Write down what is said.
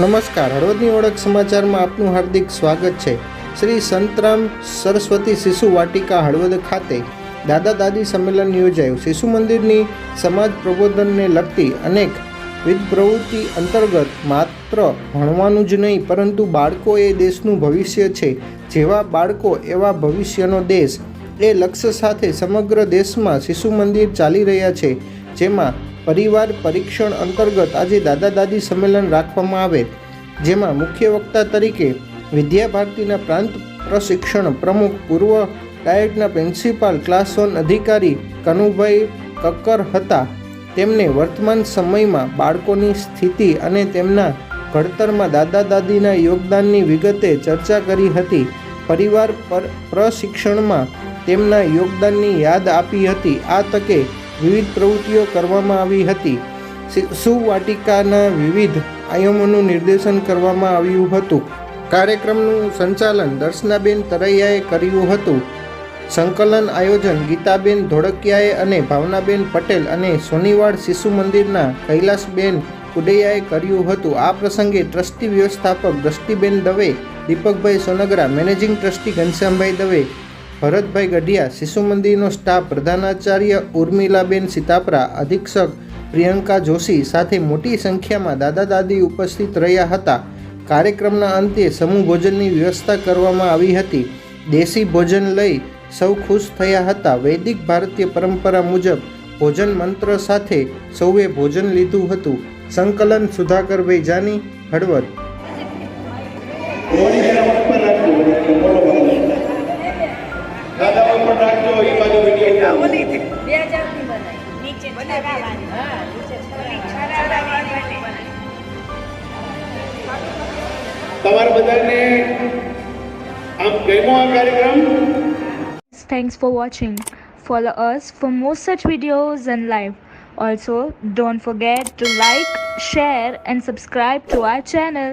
નમસ્કાર. હળવદની ઓળખ સમાચારમાં આપનું હાર્દિક સ્વાગત છે. શ્રી સંતરામ સરસ્વતી શિશુ વાટિકા હળવદ ખાતે દાદા દાદી સંમેલન યોજાયું. શિશુ મંદિરની સમાજ પ્રબોધનને લગતી અનેક વિધ પ્રવૃત્તિ અંતર્ગત માત્ર ભણવાનું જ નહીં, પરંતુ બાળકો એ દેશનું ભવિષ્ય છે. જેવા બાળકો, એવા ભવિષ્યનો દેશ. એ લક્ષ્ય સાથે સમગ્ર દેશમાં શિશુ મંદિર ચાલી રહ્યા છે. જેમાં પરિવાર પરીક્ષણ અંતર્ગત આજે દાદા દાદી સંમેલન રાખવામાં આવે. જેમાં મુખ્ય વક્તા તરીકે વિદ્યા ભારતીના પ્રાંત પ્રશિક્ષણ પ્રમુખ, પૂર્વ ડાયટના પ્રિન્સિપાલ, ક્લાસ વન અધિકારી કનુભાઈ કક્કર હતા. તેમને વર્તમાન સમયમાં બાળકોની સ્થિતિ અને તેમના ઘડતરમાં દાદા દાદીના યોગદાનની વિગતે ચર્ચા કરી હતી. પરિવાર પર પ્રશિક્ષણમાં તેમના યોગદાનની યાદ આપી હતી. આ તકે વિવિધ પ્રવૃત્તિઓ કરવામાં આવી હતી. સુવાટિકાના વિવિધ આયામોનું નિર્દેશન કરવામાં આવ્યું હતું. કાર્યક્રમનું સંચાલન દર્શનાબેન તરૈયાએ કર્યું હતું. સંકલન આયોજન ગીતાબેન ધોળકિયાએ અને ભાવનાબેન પટેલ અને સોનીવાડ શિશુ મંદિરના કૈલાસબેન કુડૈયાએ કર્યું હતું. આ પ્રસંગે ટ્રસ્ટી વ્યવસ્થાપક દ્રષ્ટિબેન દવે, દીપકભાઈ સોનગરા, મેનેજિંગ ટ્રસ્ટી ઘનશ્યામભાઈ દવે ભરતભાઈ ગઢિયા, શિશુ મંદિરનો સ્ટાફ, પ્રધાનાચાર્ય ઉર્મિલાબેન સીતાપરા, અધિક્ષક પ્રિયંકા જોશી સાથે મોટી સંખ્યામાં દાદા દાદી ઉપસ્થિત રહ્યા હતા. કાર્યક્રમના અંતે સમૂહ ભોજનની વ્યવસ્થા કરવામાં આવી હતી. દેશી ભોજન લઈ સૌ ખુશ થયા હતા. વૈદિક ભારતીય પરંપરા મુજબ ભોજન મંત્ર સાથે સૌએ ભોજન લીધું હતું. સંકલન સુધાકરભાઈ જાની, હળવદ. તમારા બધાને આમ ગમ્યો આ કાર્યક્રમ Thanks for watching. Follow us for more such videos and live. Also, don't forget to like, share, and subscribe to our channel.